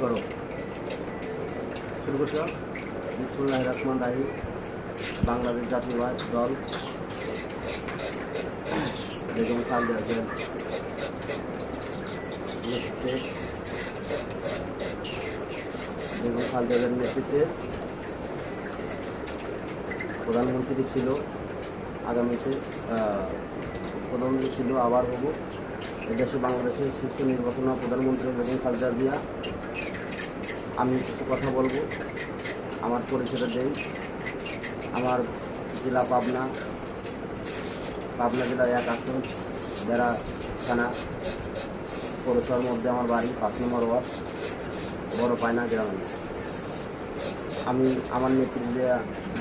করো। শুরু করছ বিসমুল্লাহ রহমান রাহিম। বাংলাদেশ জাতীয়বাদ দল। বেগম খালেদা জিয়ার বেগম খালেদা জিয়ার নেতৃত্বে প্রধানমন্ত্রী ছিল। আগামীতে প্রধানমন্ত্রী ছিল, আবার হব। এদেশে বাংলাদেশের শীর্ষ নির্বাচন প্রধানমন্ত্রী বেগম খালেদা জিয়া। আমি কিছু কথা বলব। আমার পরিচয় দেই আমার জেলা পাবনা পাবনা জেলার এক আসন বেড়া থানা, পৌরসভার মধ্যে আমার বাড়ি, পাঁচ নম্বর ওয়ার্ড, বড় পায়না গ্রামে। আমি, আমার নেতৃত্বে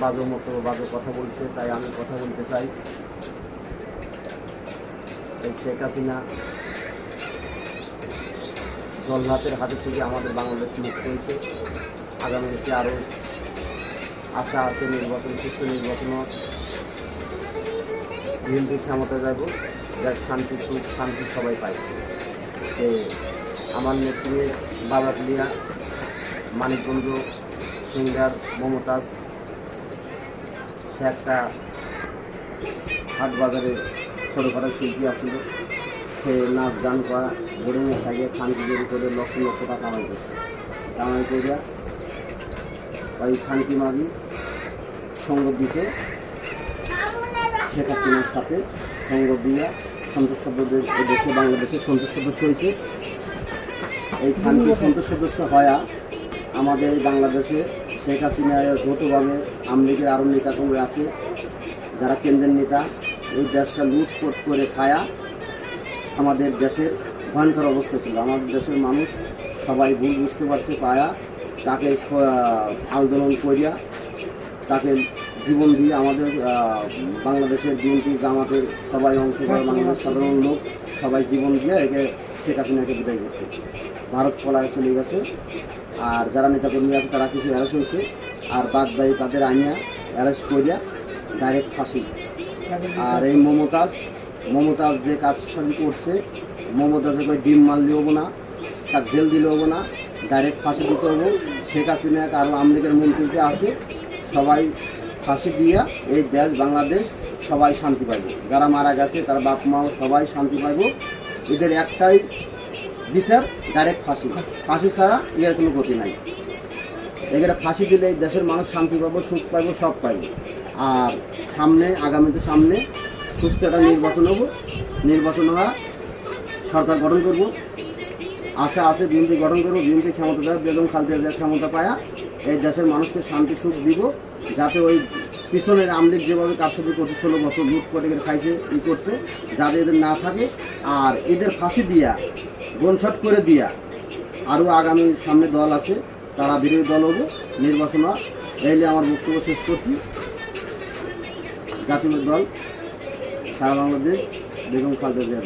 বাজো মতো বাজো কথা বলছে, তাই আমি কথা বলতে চাই। শেখ হাসিনা জল্লাতের হাতে থেকে আমাদের বাংলাদেশ মুক্ত হয়েছে। আগামী দিনে আরও আশা আছে নির্বাচন সুস্থ নির্বাচন বিএনপি ক্ষমতা যাব, যার শান্তি সুখ, শান্তি সবাই পায়। তো আমার নেত্রী বাবা প্লিয়া মানিকগঞ্জ সিঙ্গার মমতাজ, সে একটা হাট বাজারে ছোটোখাটো শিল্পী আসছিল সে নাচ, গান করা বোর্ডিংয়ে থাকে খান তৈরি করে লক্ষ লক্ষ টাকা কামাই করছে। কামাই করে ওই খানকি মাগি সঙ্গ দিতে শেখ হাসিনার সাথে সঙ্গ দিয়া সন্তোষ সদস্যদের দেশে বাংলাদেশের সন্তোষ সদস্য হয়েছে। এই খানকি সন্তোষ সদস্য হয়া আমাদের বাংলাদেশে শেখ হাসিনা যৌথভাবে আমলিগের আরও নেতাকর্মী আছে, যারা কেন্দ্রের নেতা, এই দেশটা লুটপট করে খায়া আমাদের দেশের ভয়ঙ্কর অবস্থা ছিল। আমাদের দেশের মানুষ সবাই ভুল বুঝতে পারছে পায়া তাকে আন্দোলন করিয়া তাকে জীবন দিয়ে আমাদের বাংলাদেশের বিএনপি জামাতের সবাই অংশ করে বাংলাদেশের সাধারণ লোক সবাই জীবন দিয়ে একে শেখ হাসিনাকে বিদায় করছে। ভারত পলায় চলে গেছে। আর যারা নেতাকর্মী আছে তারা কিছু অ্যারেস্ট হয়েছে। আর বাদ বাকি তাদের আইনা অ্যারেস্ট করিয়া ডাইরেক্ট ফাঁসি। আর এই মমতাজ মমতাজ যে কাজ সাজি করছে, মমতাজে কই ডিম মারলে হব না তার জেল দিলে হব না ডাইরেক্ট ফাঁসি দিতে হব। শেখ হাসিনা আরও আমলিগের মন্ত্রীতে আছে, সবাই ফাঁসি দিয়া এই দেশ, বাংলাদেশ, সবাই শান্তি পাইব। যারা মারা গেছে, তার বাপ মাও সবাই শান্তি পাইব। এদের একটাই বিচার ডাইরেক্ট ফাঁসি। ফাঁসি ছাড়া এর কোনো গতি নাই। এখানে ফাঁসি দিলে এই দেশের মানুষ শান্তি পাবো, সুখ পাইবো সব পাইবো। আর সামনে, আগামীতে সামনে সুস্থ একটা নির্বাচন হব। নির্বাচন হওয়া সরকার গঠন করব। আশা আছে বিএনপি গঠন করব। বিএনপি ক্ষমতা দেয় বেগম খালদিয়া দেওয়ার ক্ষমতা পায়া। এই দেশের মানুষকে শান্তি, সুখ দিব, যাতে ওই পিছনের আমলিক যেভাবে কারসাজি করছে, ষোলো বছর লুট করে খাইছে, ই করছে, যাতে এদের না থাকে। আর এদের ফাঁসি দিয়া, গনশট করে দিয়া আরও আগামী সামনে দল আছে, তারা বিরোধী দল হব, নির্বাচন এইলে আমার বক্তব্য শেষ করছি। জাতীয় দল সারা বাংলাদেশ বেগম খালেদা জিয়ার